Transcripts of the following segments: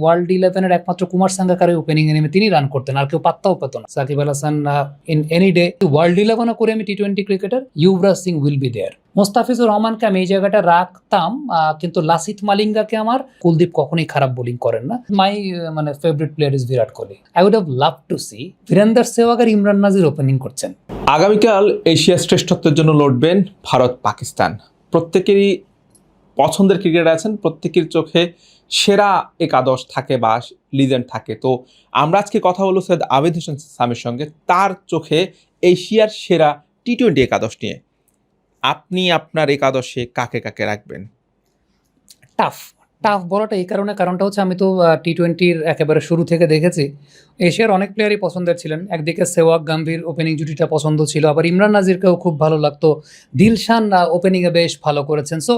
World ইলেভেনের একমাত্র Kumar সাঙ্গাকারের opening এ নেমে তিনি রান করতেন, আর কেউ পাত্তাও পেত না। Shakib Al Hasan in any day world ইলেভেনও করে আমি T twenty cricketer Yuvraj Singh will be there Mustafizur রহমানকে আমি এই জায়গাটা রাখতাম কিন্তু লাসিথ মালিঙ্গাকে আমার কুলদীপ কখনোই খারাপ বোলিং করেন না। মাই মানে favourite player is Virat Kohli. I would have love to see Virender Sehwag R Imran Nazir opening করছেন। আগামীকাল এশিয়া শ্রেষ্ঠত্বের জন্য লড়বেন ভারত পাকিস্তান প্রত্যেকেরই পছন্দের ক্রিকেটার আছেন, প্রত্যেকের চোখে সেরা একাদশ থাকে বা লিজেন্ড থাকে। তো আমরা আজকে কথা বলব সৈয়দ আবেদ হোসেন সামের সঙ্গে। তার চোখে এশিয়ার সেরা টি টোয়েন্টি একাদশ নিয়ে। আপনি আপনার একাদশে কাকে কাকে রাখবেন? টাফ টাফ বলাটা এই কারণে, কারণটা হচ্ছে আমি তো টি টোয়েন্টির একেবারে শুরু থেকে দেখেছি। এশিয়ার অনেক প্লেয়ারই পছন্দের ছিলেন। একদিকে সেওয়াগ গাম্ভীর ওপেনিং জুটিটা পছন্দ ছিল। আবার ইমরান নাজিরকেও খুব ভালো লাগতো। দিলশান ওপেনিংয়ে বেশ ভালো করেছেন। So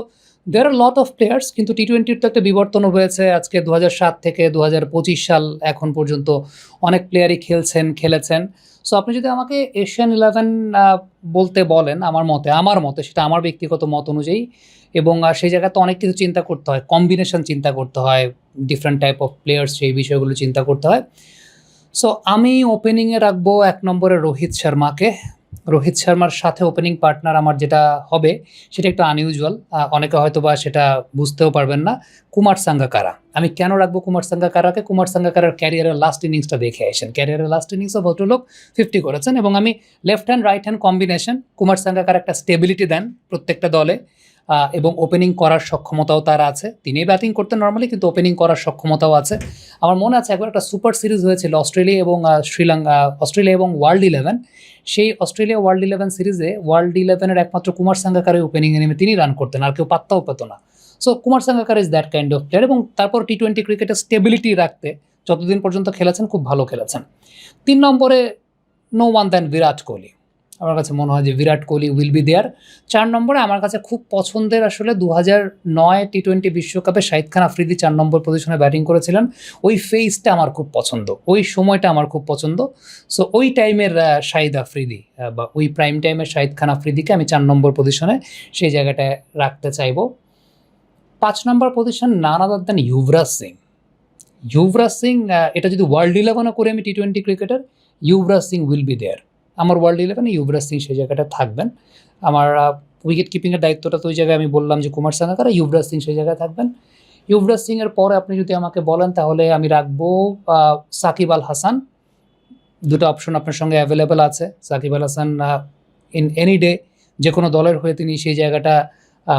there are lot of players কিন্তু টি টোয়েন্টির তো একটা বিবর্তনও হয়েছে। আজকে দু সাত থেকে দু হাজার পঁচিশ সাল এখন পর্যন্ত অনেক প্লেয়ারই খেলছেন, খেলেছেন। সো আপনি যদি আমাকে এশিয়ান ইলেভেন বলতে বলেন আমার মতে আমার মতে, সেটা আমার ব্যক্তিগত মত অনুযায়ী, এবং সেই জায়গাতে অনেক কিছু চিন্তা করতে হয় কম্বিনেশন চিন্তা করতে হয় ডিফারেন্ট টাইপ অফ প্লেয়ার্স সেই বিষয়গুলো চিন্তা করতে হয়। সো আমি ওপেনিংয়ে রাখব এক নম্বরে রোহিত শর্মাকে। রোহিত শর্মার সাথে ওপেনিং পার্টনার আমার যেটা হবে, সেটা একটু আনইউজুয়াল অনেকে হয়তো বা সেটা বুঝতেও পারবেন না। কুমার সাঙ্গাকারা। আমি কেন রাখব কুমার সাঙ্গাকারাকে? কুমার সাঙ্গাকারার ক্যারিয়ারের লাস্ট ইনিংসটা দেখে আসেন। ক্যারিয়ারের লাস্ট ইনিংসও ভদ্রলোক ফিফটি করেছেন এবং আমি left hand right hand combination Kumar Sangakkara একটা স্টেবিলিটি দেন প্রত্যেকটা দলে। এবং ওপেনিং করার সক্ষমতাও তার আছে। তিনি ব্যাটিং করতেন নর্মালি কিন্তু ওপেনিং করার সক্ষমতাও আছে। আমার মনে আছে একবার একটা সুপার সিরিজ হয়েছিল অস্ট্রেলিয়া এবং শ্রীলঙ্কা, অস্ট্রেলিয়া এবং ওয়ার্ল্ড ইলেভেন সেই অস্ট্রেলিয়া ওয়ার্ল্ড ইলেভেন সিরিজে ওয়ার্ল্ড ইলেভেনের একমাত্র কুমার সাঙ্গাকারের ওপেনিংয়ে নেমে তিনি রান করতেন, আর কেউ পাত্তাও পেত না। So Kumar Sangakkara is that kind of player এবং তারপর টি টোয়েন্টি ক্রিকেটের স্টেবিলিটি রাখতে যতদিন পর্যন্ত খেলেছেন, খুব ভালো খেলেছেন। তিন নম্বরে no one than Virat Kohli. আমার কাছে মনে হয় যে Virat Kohli will be there চার নম্বরে আমার কাছে খুব পছন্দের আসলে দু হাজার নয় টি টোয়েন্টি বিশ্বকাপে শাহিদ খান আফ্রিদি চার নম্বর পজিশনে ব্যাটিং করেছিলেন। ওই ফেসটা আমার খুব পছন্দ, ওই সময়টা আমার খুব পছন্দ। সো ওই টাইমের শাহিদ আফ্রিদি বা ওই প্রাইম টাইমের শাহিদ খান আফ্রিদিকে আমি চার নম্বর পজিশনে সেই জায়গাটায় রাখতে চাইব। পাঁচ নম্বর position none other than Yuvraj Singh Yuvraj Singh এটা যদি ওয়ার্ল্ড ইলেভেনও করে আমি T twenty cricketer Yuvraj Singh will be there আমার ওয়ার্ল্ড ইলেভেনে ইউবরাজ সিং সেই জায়গাটা থাকবেন। আমার উইকেট কিপিংয়ের দায়িত্বটা তো ওই জায়গায় আমি বললাম যে কুমার সাঙ্গাকার ইউবরাজ সিং সেই জায়গায় থাকবেন। ইউবরাজ সিংয়ের পরে আপনি যদি আমাকে বলেন, তাহলে আমি রাখব সাকিব আল হাসান। দুটো অপশন আপনার সঙ্গে অ্যাভেলেবেল আছে। Shakib Al Hasan in any day যে কোনো দলের হয়ে তিনি সেই জায়গাটা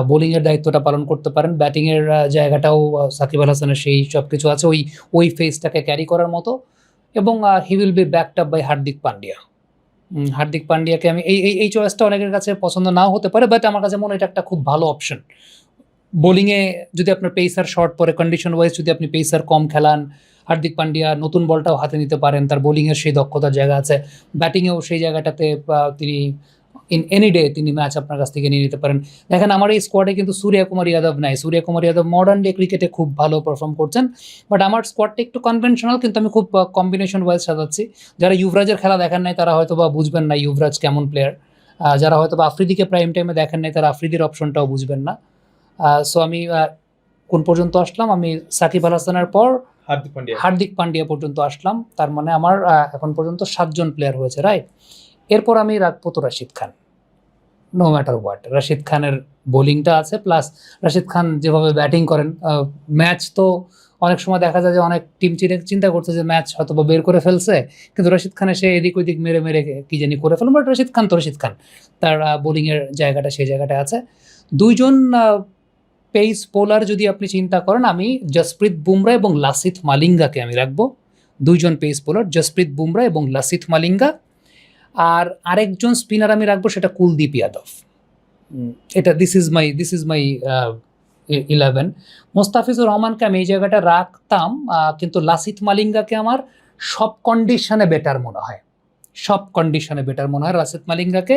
বোলিংয়ের দায়িত্বটা পালন করতে পারেন। ব্যাটিংয়ের জায়গাটাও সাকিব আল হাসানের সেই সব কিছু আছে। ওই ওই ফেসটাকে ক্যারি করার মতো। এবং he will be backed up by Hardik Pandya. Hardik পান্ডিয়াকে আমি এই এই চয়েসটা অনেকের কাছে পছন্দ নাও হতে পারে বাট আমার কাছে মনে হয় এটা একটা খুব ভালো অপশন বোলিংয়ে যদি আপনার পেসার শর্ট পরে কন্ডিশন ওয়াইজ যদি আপনি পেসার কম খেলান, হার্দিক পান্ডিয়া নতুন বলটাও হাতে নিতে পারেন, তার বোলিংয়ের সেই দক্ষতার জায়গা আছে ব্যাটিংয়েও সেই জায়গাটাতে তিনি ইন এনি ডে তিনি ম্যাচ আপনার কাছ থেকে নিয়ে নিতে পারেন। দেখেন আমার এই স্কোয়াডে কিন্তু সূর্য কুমার যাদব নাই। সূর্য কুমার যাদব মডার্ন ডে ক্রিকেটে খুব ভালো পারফর্ম করছেন। বাট আমার স্কোয়াডটা একটু কনভেনশনাল কিন্তু আমি খুব কম্বিনেশন ওয়াইজ সাজাচ্ছি। যারা ইউভরাজের খেলা দেখেন নাই তারা হয়তো বা বুঝবেন না ইউভরাজ কেমন প্লেয়ার যারা হয়তো বা আফ্রিদিকে প্রাইম টাইমে দেখেন নাই তারা আফ্রিদির অপশনটাও বুঝবেন না। সো আমি কোন পর্যন্ত আসলাম? আমি সাকিব আল হাসানের পর হার্দিক পান্ডিয়া। হার্দিক পান্ডিয়া পর্যন্ত আসলাম। তার মানে আমার এখন পর্যন্ত সাতজন প্লেয়ার হয়েছে রাইট এরপর আমি রাখব তো Rashid Khan. No matter what Rashid খানের বোলিংটা আছে প্লাস রাশিদ খান যেভাবে ব্যাটিং করেন ম্যাচ তো অনেক সময় দেখা যায় যে অনেক টিম চিন্তা করছে যে ম্যাচ হয়তো বা বের করে ফেলছে, কিন্তু রশিদ খানে সে এদিক ওইদিক মেরে মেরে কি জানি করে ফেলুন বাট রশিদ খান তো রশিদ খান। তার বোলিংয়ের জায়গাটা সেই জায়গাটা আছে। দুইজন পেস বোলার যদি আপনি চিন্তা করেন, আমি জসপ্রীত বুমরা এবং লাসিথ মালিঙ্গাকে আমি রাখব। দুইজন পেস বোলার জসপ্রীত বুমরা এবং লাসিথ মালিঙ্গা আর আরেকজন স্পিনার আমি রাখব সেটা কুলদীপ ইয়াদব এটা this is my this is my eleven Mustafizur রহমানকে আমি এই জায়গাটা রাখতাম কিন্তু লাসিত মালিঙ্গাকে আমার সব কন্ডিশনে বেটার মনে হয়। সব কন্ডিশনে বেটার মনে হয় Lasith মালিঙ্গাকে।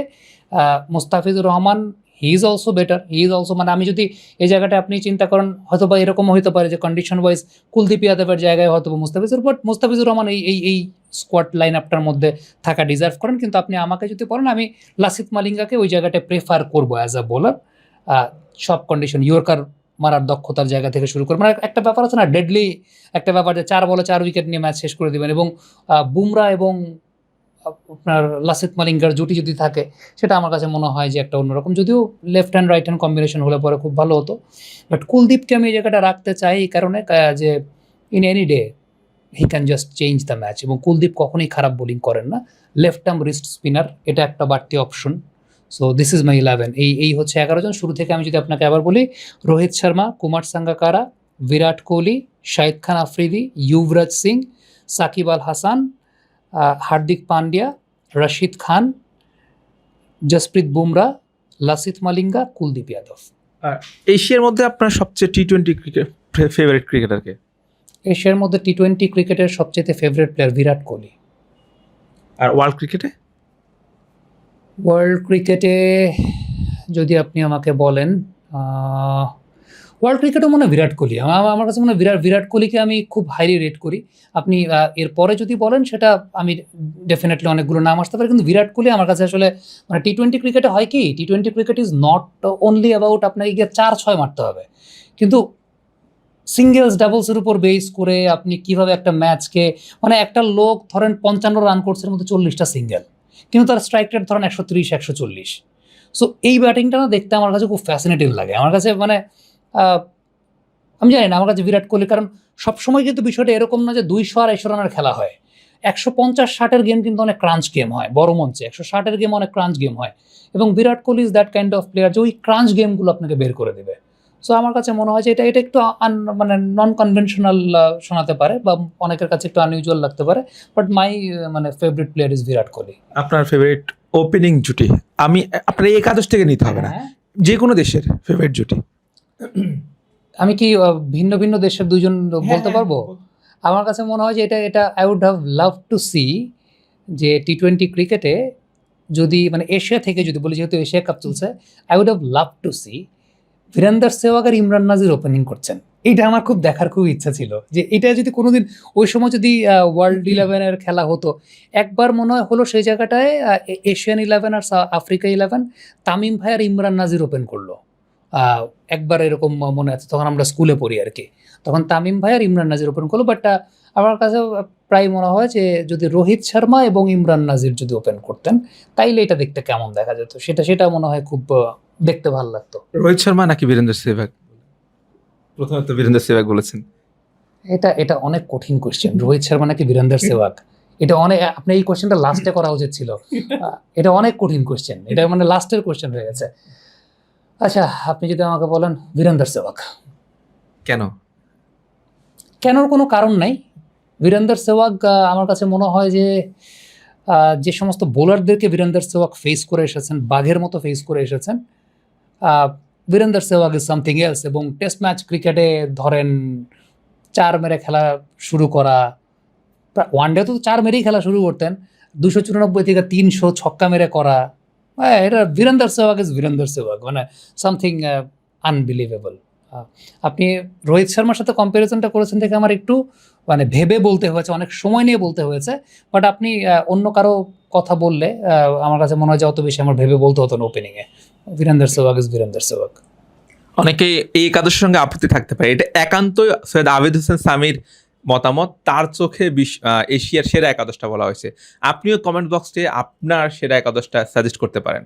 Mustafizur Rahman he is also better he is also মানে আমি যদি এই জায়গাটা আপনি চিন্তা করেন হয়তো বা এরকমও হতে পারে যে কন্ডিশন ওয়াইজ কুলদীপ যাদবের জায়গায় হয়তো বা মুস্তাফিজুর বাট মুস্তাফিজুর রহমান এই এই এই স্কোয়াড লাইন আপটার মধ্যে থাকা ডিজার্ভ করেন। কিন্তু আপনি আমাকে যদি বলেন, আমি লাসিত মালিঙ্গাকে ওই জায়গাটা প্রেফার করব অ্যাজ আ বোলার সব কন্ডিশন ইয়র্কার মারার দক্ষতার জায়গা থেকে শুরু করে মানে একটা ব্যাপার আছে না ডেডলি একটা ব্যাপার যে চার বলে চার উইকেট নিয়ে ম্যাচ শেষ করে দিবেন এবং বুমরা এবং আপনার লাসিত মালিঙ্গার জুটি যদি থাকে, সেটা আমার কাছে মনে হয় যে একটা অন্যরকম। যদিও left hand right hand combination হলে পরে খুব ভালো হতো। বাট কুলদীপকে আমি এই জায়গাটা রাখতে চাই এই কারণে যে in any day he can just change the match এবং কুলদীপ কখনোই খারাপ বোলিং করেন না। লেফট আর্ম রিস্ট স্পিনার এটা একটা বাড়তি option so this is my eleven এই এই হচ্ছে এগারো জন। শুরু থেকে আমি যদি আপনাকে আবার বলি, রোহিত শর্মা, কুমার সাঙ্গাকারা, বিরাট কোহলি, শাহিদ খান আফ্রিদি ইউবরাজ সিং, সাকিব আল হাসান হার্দিক পান্ডিয়া রশিদ খান জসপ্রীত বুমরা লাসিত মালিঙ্গা কুলদীপ যাদব। এশিয়ার মধ্যে আপনার সবচেয়ে টি টোয়েন্টি ক্রিকেট ফেভারিট ক্রিকেটারকে এশিয়ার মধ্যে টি টোয়েন্টি ক্রিকেটের সবচেয়ে ফেভারিট প্লেয়ার বিরাট কোহলি। আর ওয়ার্ল্ড ক্রিকেটে ওয়ার্ল্ড ক্রিকেটে যদি আপনি আমাকে বলেন ওয়ার্ল্ড ক্রিকেটও মনে বিরাট কোহলি। আমার আমার কাছে মনে বিরাট বিরাট কোহলিকে আমি খুব হাইলি রেট করি। আপনি এরপরে যদি বলেন, সেটা আমি ডেফিনেটলি অনেকগুলো নাম আসতে পারে, কিন্তু বিরাট কোহলি আমার কাছে আসলে মানে টি টোয়েন্টি ক্রিকেটে হয় কি T twenty cricket is not only about আপনাকে গিয়ে চার ছয় মারতে হবে। কিন্তু সিঙ্গেলস ডাবলসের উপর বেস করে আপনি কীভাবে একটা ম্যাচকে মানে একটা লোক ধরেন পঞ্চান্ন রান করছে মধ্যে চল্লিশটা সিঙ্গেল কিন্তু তার স্ট্রাইক রেট ধরেন একশো ত্রিশ, একশো চল্লিশ। সো এই ব্যাটিংটা না দেখতে আমার কাছে খুব ফ্যাসিনেটিং লাগে। আমার কাছে মানে আমি জানি না আমার কাছে বিরাট কোহলি কারণ সবসময় কিন্তু বিষয়টা এরকম না যে দুইশো আর একশো রানের খেলা হয়। একশো পঞ্চাশ ষাটের গেম কিন্তু অনেক ক্রাঞ্চ গেম হয় বড় মঞ্চে। একশো ষাটের গেম অনেক ক্রাঞ্চ গেম হয়। এবং Virat Kohli is that kind of player যে ওই ক্রাঞ্চ গেমগুলো আপনাকে বের করে দেবে। সো আমার কাছে মনে হয় যে এটা এটা একটু আন- মানে নন কনভেনশনাল শোনাতে পারে বা অনেকের কাছে একটু আনইউজুয়াল লাগতে পারে বাট মাই মানে favourite player is Virat Kohli. আপনার ফেভারিট ওপেনিং জুটি আমি আপনার একাদশ থেকে নিতে হবে না। হ্যাঁ। যে কোনো দেশের ফেভারিট জুটি। আমি কি ভিন্ন ভিন্ন দেশের দুজন বলতে পারব? আমার কাছে মনে হয় যে এটা এটা I would have love to see যে টি টোয়েন্টি ক্রিকেটে যদি মানে এশিয়া থেকে যদি বলি যেহেতু এশিয়া কাপ চলছে I would have love to see Virender Sehwag R Imran Nazir opening করছেন। এটা আমার খুব দেখার খুব ইচ্ছা ছিল যে এটা যদি কোনোদিন ওই সময় যদি ওয়ার্ল্ড ইলেভেনের খেলা হতো একবার মনে হয় হলো সেই জায়গাটায় এশিয়ান ইলেভেন আর আফ্রিকা ইলেভেন তামিম ভাই আর ইমরান নাজির ওপেন করল। একবার এরকম মনে আছে তখন আমরা স্কুলে পড়ি আর কি তখন তামিম ভাই আর ইমরান নাজির ওপেন করল বাট আমার কাছে প্রায় মনে হয় যে যদি রোহিত শর্মা এবং ইমরান নাজির যদি ওপেন করতেন তাইলে এটা দেখতে কেমন দেখা যেত? সেটা সেটা মনে হয় খুব দেখতে ভালো লাগতো। রোহিত শর্মা নাকি বীরেন্দ্র সেহবাগ? প্রথমে তো বীরেন্দ্র সেহবাগ বলেছেন। এটা এটা অনেক কঠিন কোয়েশ্চেন রোহিত শর্মা নাকি বীরেন্দ্র সেওয়াগ এটা অনেক আপনি এই কোয়েশ্চেনটা লাস্টে করা উচিত ছিল। এটা অনেক কঠিন কোয়েশ্চেন এটা মানে লাস্টের কোয়েশ্চেন হয়ে গেছে। আচ্ছা আপনি যদি আমাকে বলেন বীরেন্দর সেওয়াগ কেন? কেনর কোনো কারণ নাই। বীরেন্দর আহ, আমার কাছে মনে হয় যে যে সমস্ত বোলারদেরকে বীরেন্দর সেওয়াগ ফেস করে এসেছেন বাঘের মতো ফেস করে এসেছেন Virender Sehwag is something else এবং টেস্ট ম্যাচ ক্রিকেটে ধরেন চার মেরে খেলা শুরু করা ওয়ান ডে তো চার মেরেই খেলা শুরু করতেন দুশো চুরানব্বই থেকে তিনশো ছক্কা মেরে করা এটা বীরেন্দর সেওয়াগ ইজ বীরেন্দর সেওয়াগ মানে সামথিং আনবিলিভেবল আপনি রোহিত শর্মার সাথে কম্প্যারিজনটা করেছেন দেখে আমার একটু মানে ভেবে বলতে হয়েছে, অনেক সময় নিয়ে বলতে হয়েছে বাট আপনি অন্য কারও কথা বললে আমার কাছে মনে হয় যে অত বেশি আমার ভেবে বলতে হতো না ওপেনিংয়ে বীরেন্দর সেওয়াগ ইজ বীরেন্দর সেওয়াগ অনেকেই এই একাদশের সঙ্গে আপত্তি থাকতে পারে। এটা একান্তই সৈয়দ আবেদ হোসেন সামির মতামত তার চোখে বিশ এশিয়ার সেরা একাদশটা বলা হয়েছে। আপনিও কমেন্ট বক্সে আপনার সেরা একাদশটা সাজেস্ট করতে পারেন।